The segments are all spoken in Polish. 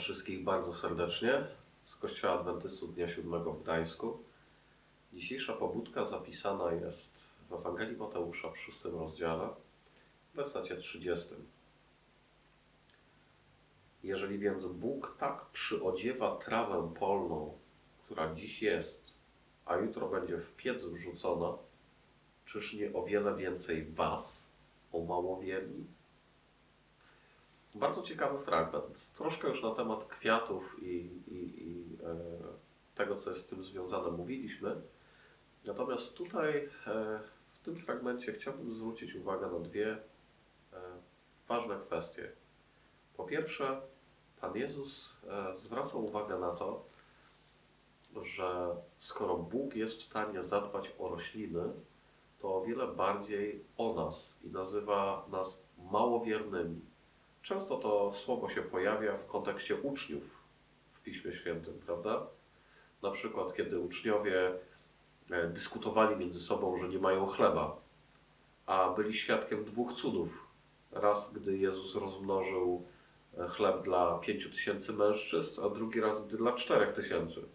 wszystkich bardzo serdecznie z Kościoła Adwentystów Dnia Siódmego w Gdańsku. Dzisiejsza pobudka zapisana jest w Ewangelii Mateusza w szóstym rozdziale, w wersecie 30. Jeżeli więc Bóg tak przyodziewa trawę polną, która dziś jest, a jutro będzie w piec wrzucona, czyż nie o wiele więcej was, o małowierni? Bardzo ciekawy fragment. Troszkę już na temat kwiatów i, i, i e, tego, co jest z tym związane, mówiliśmy. Natomiast tutaj e, w tym fragmencie chciałbym zwrócić uwagę na dwie e, ważne kwestie. Po pierwsze, Pan Jezus zwraca uwagę na to, że skoro Bóg jest w stanie zadbać o rośliny, to o wiele bardziej o nas i nazywa nas małowiernymi. Często to słowo się pojawia w kontekście uczniów w Piśmie Świętym, prawda? Na przykład, kiedy uczniowie e, dyskutowali między sobą, że nie mają chleba, a byli świadkiem dwóch cudów. Raz, gdy Jezus rozmnożył e, chleb dla pięciu tysięcy mężczyzn, a drugi raz, gdy dla czterech tysięcy.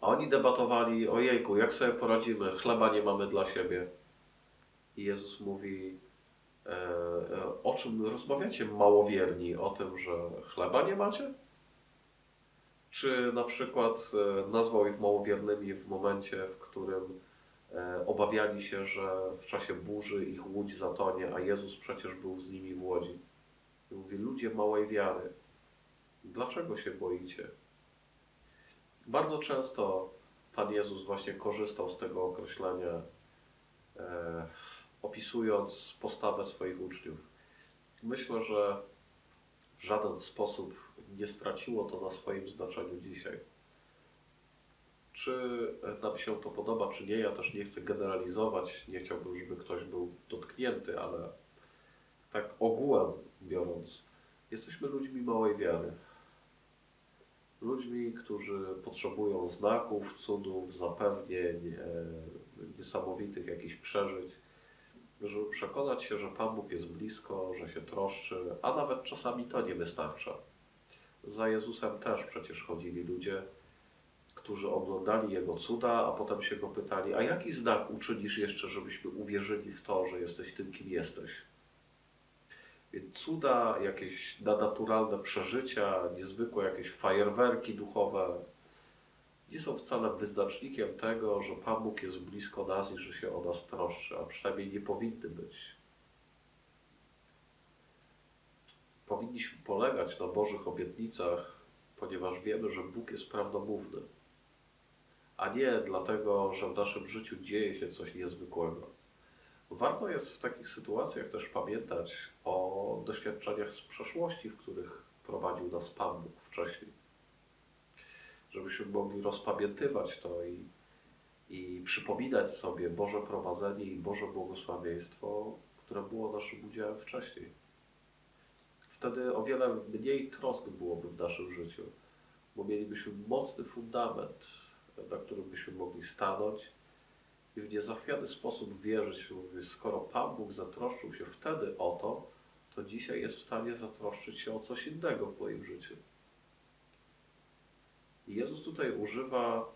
A oni debatowali, ojejku, jak sobie poradzimy, chleba nie mamy dla siebie. I Jezus mówi, o czym rozmawiacie małowierni? O tym, że chleba nie macie? Czy na przykład e, nazwał ich małowiernymi w momencie, w którym e, obawiali się, że w czasie burzy ich łódź zatonie, a Jezus przecież był z nimi w łodzi? I mówi, ludzie małej wiary, dlaczego się boicie? Bardzo często Pan Jezus właśnie korzystał z tego określenia, e, opisując postawę swoich uczniów. Myślę, że w żaden sposób nie straciło to na swoim znaczeniu dzisiaj. Czy nam się to podoba, czy nie, ja też nie chcę generalizować, nie chciałbym, żeby ktoś był dotknięty, ale tak ogółem biorąc, jesteśmy ludźmi małej wiary ludźmi, którzy potrzebują znaków, cudów, zapewnień, e, niesamowitych jakichś przeżyć, żeby przekonać się, że Pan Bóg jest blisko, że się troszczy, a nawet czasami to nie wystarcza. Za Jezusem też przecież chodzili ludzie, którzy oglądali Jego cuda, a potem się Go pytali, a jaki znak uczynisz jeszcze, żebyśmy uwierzyli w to, że jesteś tym, kim jesteś? Więc cuda, jakieś nadnaturalne przeżycia, niezwykłe jakieś fajerwerki duchowe nie są wcale wyznacznikiem tego, że Pan Bóg jest blisko nas i że się o nas troszczy, a przynajmniej nie powinny być. Powinniśmy polegać na Bożych obietnicach, ponieważ wiemy, że Bóg jest prawdomówny, a nie dlatego, że w naszym życiu dzieje się coś niezwykłego. Warto jest w takich sytuacjach też pamiętać o doświadczeniach z przeszłości, w których prowadził nas Pan Bóg wcześniej. Żebyśmy mogli rozpamiętywać to i, i przypominać sobie Boże prowadzenie i Boże błogosławieństwo, które było naszym udziałem wcześniej. Wtedy o wiele mniej trosk byłoby w naszym życiu, bo mielibyśmy mocny fundament, na którym byśmy mogli stanąć i w niezachwiany sposób wierzyć, mówię, skoro Pan Bóg zatroszczył się wtedy o to, to dzisiaj jest w stanie zatroszczyć się o coś innego w moim życiu. Jezus tutaj używa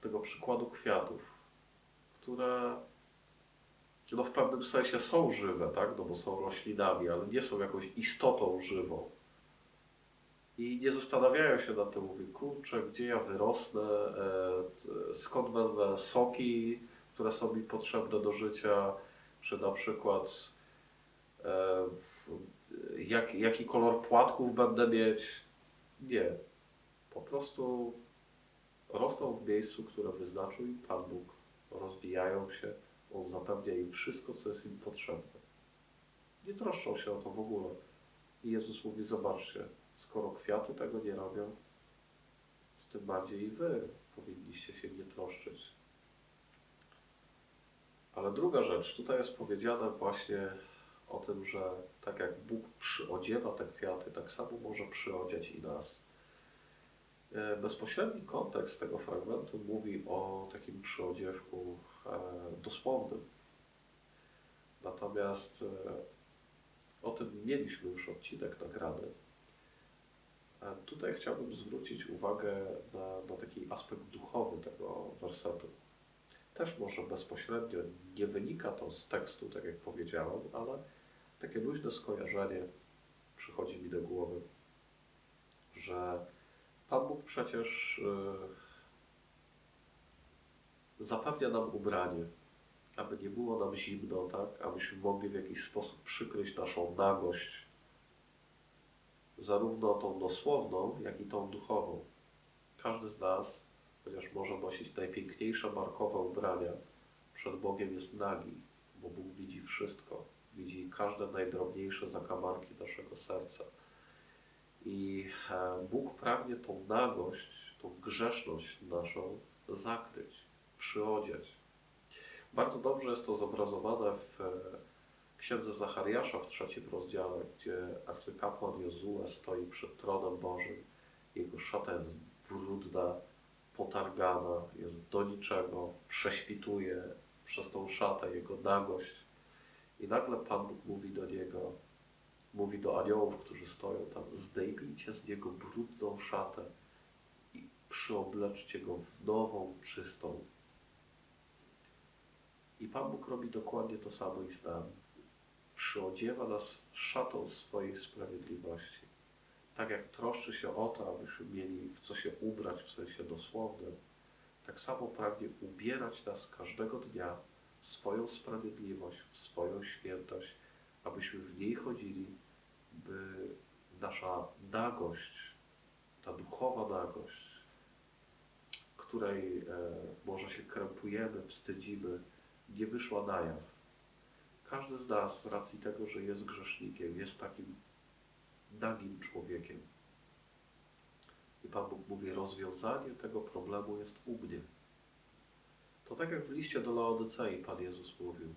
tego przykładu kwiatów, które no w pewnym sensie są żywe, tak? no bo są roślinami, ale nie są jakąś istotą żywą. I nie zastanawiają się nad tym, mówię, kurczę, gdzie ja wyrosnę, e, skąd wezmę soki, które są mi potrzebne do życia, czy na przykład e, jak, jaki kolor płatków będę mieć. Nie. Po prostu rosną w miejscu, które wyznaczył im Pan Bóg, rozwijają się, On zapewnia im wszystko, co jest im potrzebne. Nie troszczą się o to w ogóle. I Jezus mówi, zobaczcie, skoro kwiaty tego nie robią, to tym bardziej i wy powinniście się nie troszczyć. Ale druga rzecz, tutaj jest powiedziane właśnie o tym, że tak jak Bóg przyodziewa te kwiaty, tak samo może przyodziać i nas. E, Bezpośredni kontekst tego fragmentu mówi o takim przyodziewku e, dosłownym. Natomiast e, o tym mieliśmy już odcinek nagrany. Tutaj chciałbym zwrócić uwagę na, na taki aspekt duchowy tego wersetu. Też może bezpośrednio nie wynika to z tekstu, tak jak powiedziałem, ale takie luźne skojarzenie przychodzi mi do głowy, że Pan Bóg przecież y, zapewnia nam ubranie, aby nie było nam zimno, tak? abyśmy mogli w jakiś sposób przykryć naszą nagość, zarówno tą dosłowną, jak i tą duchową. Każdy z nas, chociaż może nosić najpiękniejsze markowe ubrania, przed Bogiem jest nagi, bo Bóg widzi wszystko. Widzi każde najdrobniejsze zakamarki naszego serca. I e, Bóg pragnie tą nagość, tą grzeszność naszą zakryć, przyodziać. Bardzo dobrze jest to zobrazowane w e, księdze Zachariasza w trzecim rozdziale, gdzie arcykapłan Jozue stoi przed tronem Bożym. Jego szata jest brudna, potargana, jest do niczego, prześwituje przez tą szatę jego nagość. I nagle Pan Bóg mówi do niego, mówi do aniołów, którzy stoją tam, zdejmijcie z niego brudną szatę i przyobleczcie go w nową, czystą. I Pan Bóg robi dokładnie to samo i z nami. Przyodziewa nas szatą swojej sprawiedliwości. Tak jak troszczy się o to, abyśmy mieli w co się ubrać w sensie dosłownym, tak samo pragnie ubierać nas każdego dnia w swoją sprawiedliwość, w swoją świętość, abyśmy w niej chodzili, by nasza nagość, ta duchowa nagość, której e, może się krępujemy, wstydzimy, nie wyszła na jaw. Każdy z nas, z racji tego, że jest grzesznikiem, jest takim nagim człowiekiem. I Pan Bóg mówi, rozwiązanie tego problemu jest u mnie. To tak jak w liście do Laodycei Pan Jezus mówił.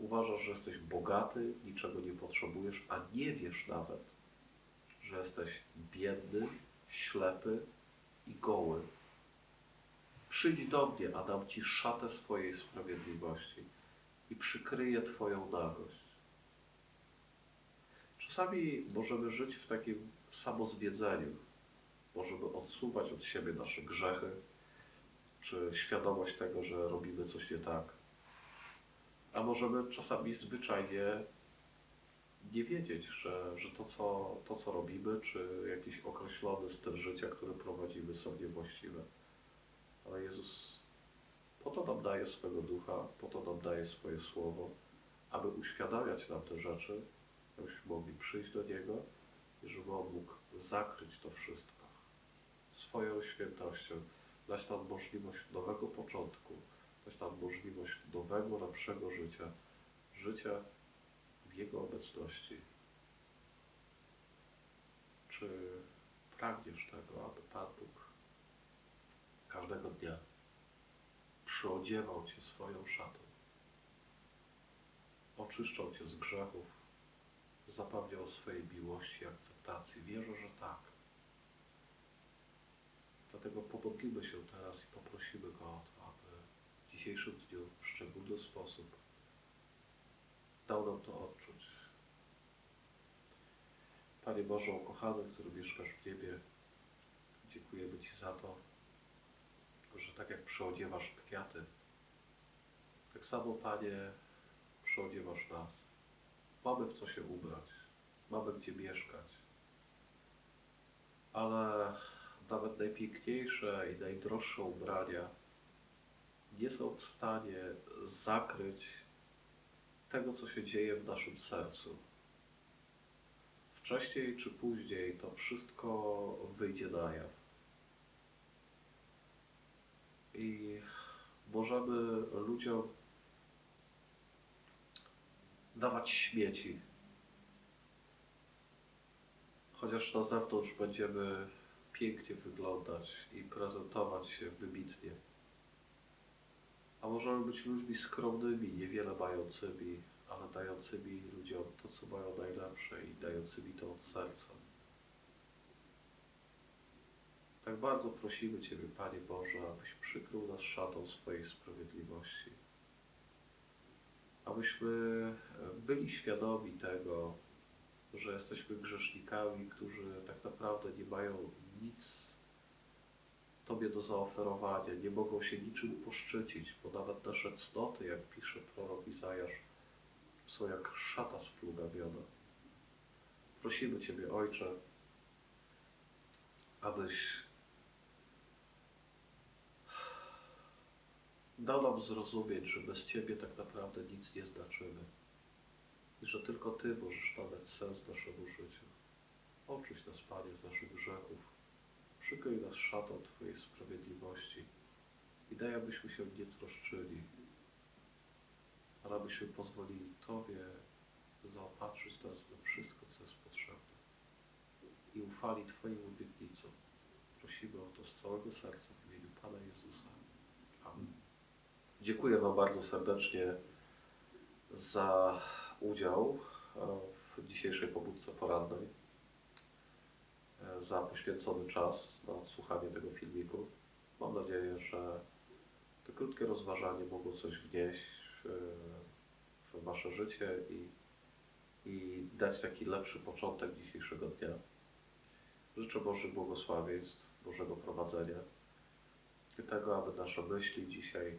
Uważasz, że jesteś bogaty, niczego nie potrzebujesz, a nie wiesz nawet, że jesteś biedny, ślepy i goły. Przyjdź do mnie, a dam ci szatę swojej sprawiedliwości i przykryję Twoją nagość. Czasami możemy żyć w takim samozwiedzeniu. Możemy odsuwać od siebie nasze grzechy, czy świadomość tego, że robimy coś nie tak. A możemy czasami zwyczajnie nie wiedzieć, że, że to, co, to, co robimy, czy jakiś określony styl życia, który prowadzimy, są niewłaściwe. Ale Jezus po to nam daje swego ducha, po to nam daje swoje słowo, aby uświadamiać nam te rzeczy, abyśmy mogli przyjść do Niego i żeby On mógł zakryć to wszystko swoją świętością, dać nam możliwość nowego początku, dać nam możliwość nowego, lepszego życia, życia w Jego obecności. Czy pragniesz tego, aby Pan Bóg każdego dnia przyodziewał Cię swoją szatą, oczyszczał Cię z grzechów, zapewniał swojej miłości i akceptacji? Wierzę, że tak. Dlatego pomodlimy się teraz i poprosimy Go o to, dzisiejszym dniu w szczególny sposób dał nam to odczuć. Panie Boże, ukochany, który mieszkasz w niebie, dziękujemy Ci za to, że tak jak przyodziewasz kwiaty, tak samo, Panie, przyodziewasz nas. Mamy w co się ubrać, mamy gdzie mieszkać, ale nawet najpiękniejsze i najdroższe ubrania nie są w stanie zakryć tego, co się dzieje w naszym sercu. Wcześniej czy później to wszystko wyjdzie na jaw. I możemy ludziom dawać śmieci. Chociaż na zewnątrz będziemy pięknie wyglądać i prezentować się wybitnie. A możemy być ludźmi skromnymi, niewiele mającymi, ale dającymi ludziom to, co mają najlepsze i dającymi to od serca. Tak bardzo prosimy Ciebie, Panie Boże, abyś przykrył nas szatą swojej sprawiedliwości. Abyśmy byli świadomi tego, że jesteśmy grzesznikami, którzy tak naprawdę nie mają nic Tobie do zaoferowania, nie mogą się niczym poszczycić, bo nawet nasze cnoty, jak pisze prorok Izajasz, są jak szata splugawiona. Prosimy Ciebie, Ojcze, abyś dał nam zrozumieć, że bez Ciebie tak naprawdę nic nie znaczymy i że tylko Ty możesz nadać sens naszemu życiu. Oczyś nas, Panie, z naszych grzechów, przykryj nas szatą Twojej sprawiedliwości i daj, abyśmy się nie troszczyli, ale abyśmy pozwolili Tobie zaopatrzyć nas we wszystko, co jest potrzebne i ufali Twoim obietnicom. Prosimy o to z całego serca w imieniu Pana Jezusa. Amen. Dziękuję Wam bardzo serdecznie za udział w dzisiejszej pobudce porannej, za poświęcony czas na odsłuchanie tego filmiku. Mam nadzieję, że to krótkie rozważanie mogło coś wnieść e, w Wasze życie i, i dać taki lepszy początek dzisiejszego dnia. Życzę Bożych błogosławieństw, Bożego prowadzenia i tego, aby nasze myśli dzisiaj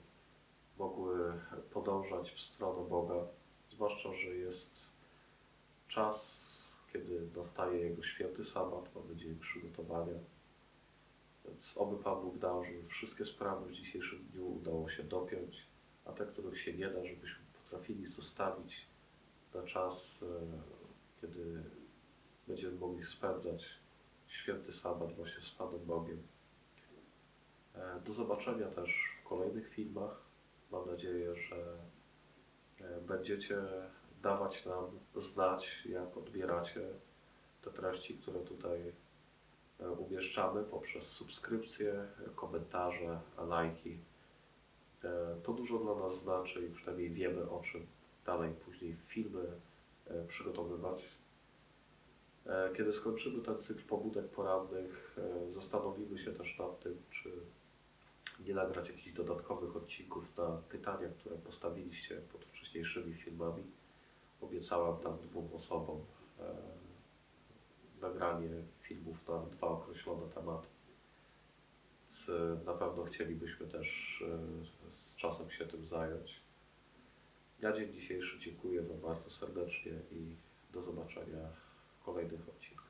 mogły podążać w stronę Boga, zwłaszcza, że jest czas, kiedy nastaje Jego święty sabat, mamy dzień przygotowania. Więc oby Pan Bóg dał, żeby wszystkie sprawy w dzisiejszym dniu udało się dopiąć, a te, których się nie da, żebyśmy potrafili zostawić na czas, e, kiedy będziemy mogli spędzać święty sabat właśnie z Panem Bogiem. E, Do zobaczenia też w kolejnych filmach. Mam nadzieję, że e, będziecie dawać nam znać, jak odbieracie te treści, które tutaj e, umieszczamy poprzez subskrypcje, komentarze, lajki. E, To dużo dla nas znaczy i przynajmniej wiemy o czym dalej później filmy e, przygotowywać. Kiedy skończymy ten cykl pobudek porannych, zastanowimy się też nad tym, czy nie nagrać jakichś dodatkowych odcinków na pytania, które postawiliście pod wcześniejszymi filmami. Obiecałam tam dwóm osobom e, nagranie filmów na dwa określone tematy. E, na pewno chcielibyśmy też e, z czasem się tym zająć. Na dzień dzisiejszy dziękuję Wam bardzo serdecznie i do zobaczenia w kolejnych odcinkach.